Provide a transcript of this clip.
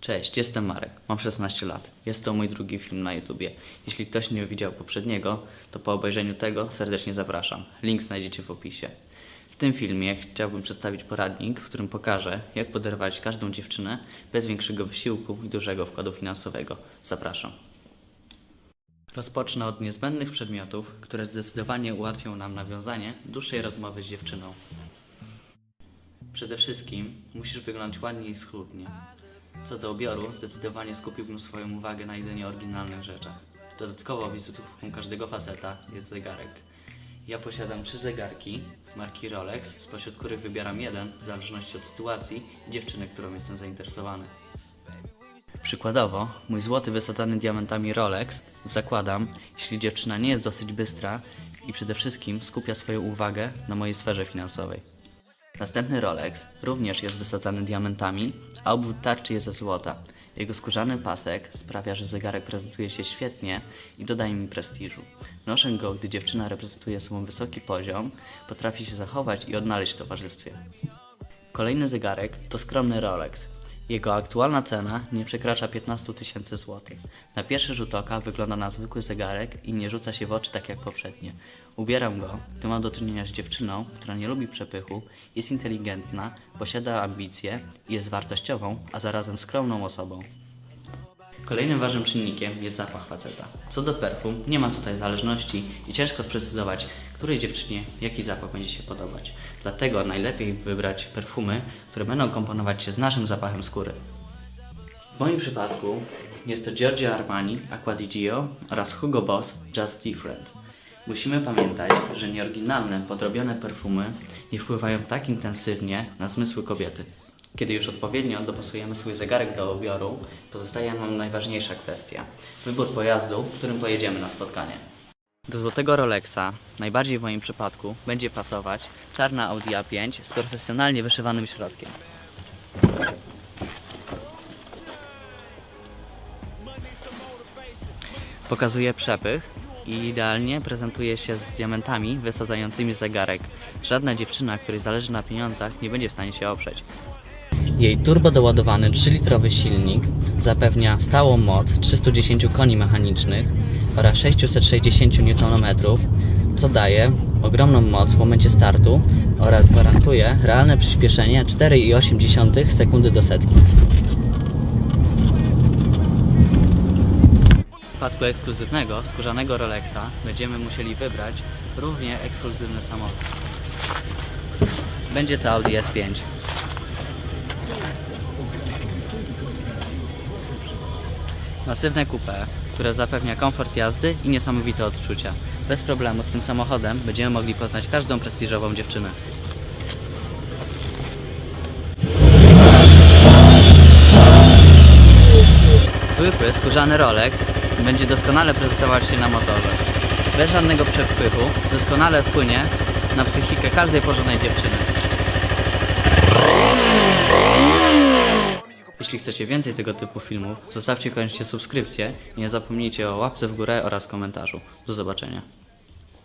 Cześć, jestem Marek, mam 16 lat. Jest to mój drugi film na YouTubie. Jeśli ktoś nie widział poprzedniego, to po obejrzeniu tego serdecznie zapraszam. Link znajdziecie w opisie. W tym filmie chciałbym przedstawić poradnik, w którym pokażę, jak poderwać każdą dziewczynę bez większego wysiłku i dużego wkładu finansowego. Zapraszam. Rozpocznę od niezbędnych przedmiotów, które zdecydowanie ułatwią nam nawiązanie dłuższej rozmowy z dziewczyną. Przede wszystkim musisz wyglądać ładnie i schludnie. Co do ubioru, zdecydowanie skupiłbym swoją uwagę na jedynie oryginalnych rzeczach. Dodatkowo wizytówką każdego faceta jest zegarek. Ja posiadam trzy zegarki marki Rolex, spośród których wybieram jeden w zależności od sytuacji i dziewczyny, którą jestem zainteresowany. Przykładowo, mój złoty wysadzany diamentami Rolex zakładam, jeśli dziewczyna nie jest dosyć bystra i przede wszystkim skupia swoją uwagę na mojej sferze finansowej. Następny Rolex również jest wysadzany diamentami, a obwód tarczy jest ze złota. Jego skórzany pasek sprawia, że zegarek prezentuje się świetnie i dodaje mi prestiżu. Noszę go, gdy dziewczyna reprezentuje sobą wysoki poziom, potrafi się zachować i odnaleźć w towarzystwie. Kolejny zegarek to skromny Rolex. Jego aktualna cena nie przekracza 15 tysięcy złotych. Na pierwszy rzut oka wygląda na zwykły zegarek i nie rzuca się w oczy tak jak poprzednie. Ubieram go, gdy mam do czynienia z dziewczyną, która nie lubi przepychu, jest inteligentna, posiada ambicje i jest wartościową, a zarazem skromną osobą. Kolejnym ważnym czynnikiem jest zapach faceta. Co do perfum, nie ma tutaj zależności i ciężko sprecyzować, której dziewczynie jaki zapach będzie się podobać. Dlatego najlepiej wybrać perfumy, które będą komponować się z naszym zapachem skóry. W moim przypadku jest to Giorgio Armani, Acqua di Gio oraz Hugo Boss Just Different. Musimy pamiętać, że nieoryginalne, podrobione perfumy nie wpływają tak intensywnie na zmysły kobiety. Kiedy już odpowiednio dopasujemy swój zegarek do ubioru, pozostaje nam najważniejsza kwestia wybór pojazdu, którym pojedziemy na spotkanie. Do złotego Rolexa, najbardziej w moim przypadku, będzie pasować czarna Audi A5 z profesjonalnie wyszywanym środkiem. Pokazuje przepych i idealnie prezentuje się z diamentami wysadzającymi zegarek. Żadna dziewczyna, której zależy na pieniądzach, nie będzie w stanie się oprzeć. Jej turbo doładowany 3-litrowy silnik zapewnia stałą moc 310 koni mechanicznych oraz 660 Nm, co daje ogromną moc w momencie startu oraz gwarantuje realne przyspieszenie 4,8 sekundy do setki. W przypadku ekskluzywnego, skórzanego Rolexa będziemy musieli wybrać równie ekskluzywny samochód. Będzie to Audi S5. Masywne coupe, które zapewnia komfort jazdy i niesamowite odczucia. Bez problemu z tym samochodem będziemy mogli poznać każdą prestiżową dziewczynę. Zwykły, skórzany Rolex będzie doskonale prezentować się na motorze. Bez żadnego przepychu doskonale wpłynie na psychikę każdej porządnej dziewczyny. Jeśli chcecie więcej tego typu filmów, zostawcie koniecznie subskrypcję i nie zapomnijcie o łapce w górę oraz komentarzu. Do zobaczenia.